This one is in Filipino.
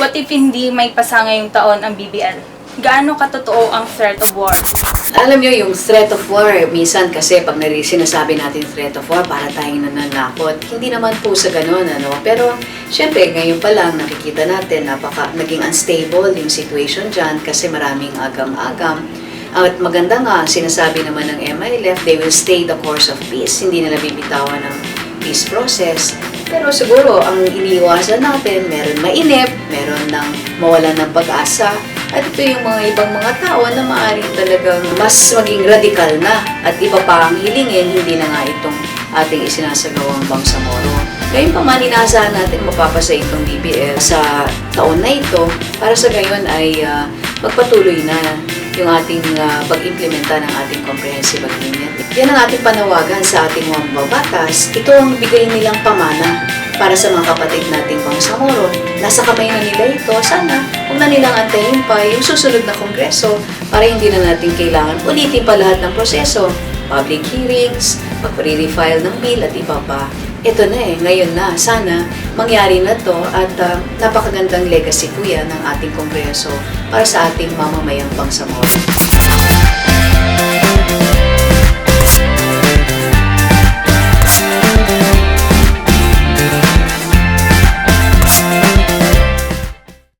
What if hindi may pasa ngayong taon ang BBL? Gaano katotoo ang threat of war? Alam nyo, yung threat of war, minsan kasi pag nari- sinasabi natin threat of war, para tayong nananakot. Hindi naman po sa ganun, ano. Pero, syempre, ngayon pa lang, nakikita natin, napaka, naging unstable yung situation dyan kasi maraming agam-agam. At maganda nga, sinasabi naman ng MILF, they will stay the course of peace. Hindi nila bibitawan ng peace process. Pero siguro, ang iniiwasan natin, meron mainip, meron ng mawalan ng pag-asa, at ito yung mga ibang mga tao na maaaring talagang mas maging radikal na at iba pa ang hilingin, hindi na nga itong ating isinasagawang Bangsamoro. Ngayon pa man, inaasahan natin mapapasa itong BBL sa taon na ito para sa gayon ay ah, magpatuloy na yung ating ah, pag-implementa ng ating comprehensive agreement. Yan ang ating panawagan sa ating mga babatas. Ito ang bigay nilang pamana para sa mga kapatid nating Bangsamoro. Nasa kamay na nila ito. Sana huwag na nilang antayin pa yung susunod na kongreso para hindi na natin kailangan ulitin pa lahat ng proseso. Public hearings, pag-refile ng bill at iba pa. Ito na eh, ngayon na. Sana mangyari na to at ah, napakagandang legacy po yan ng ating kongreso para sa ating mamamayang Bangsamoro.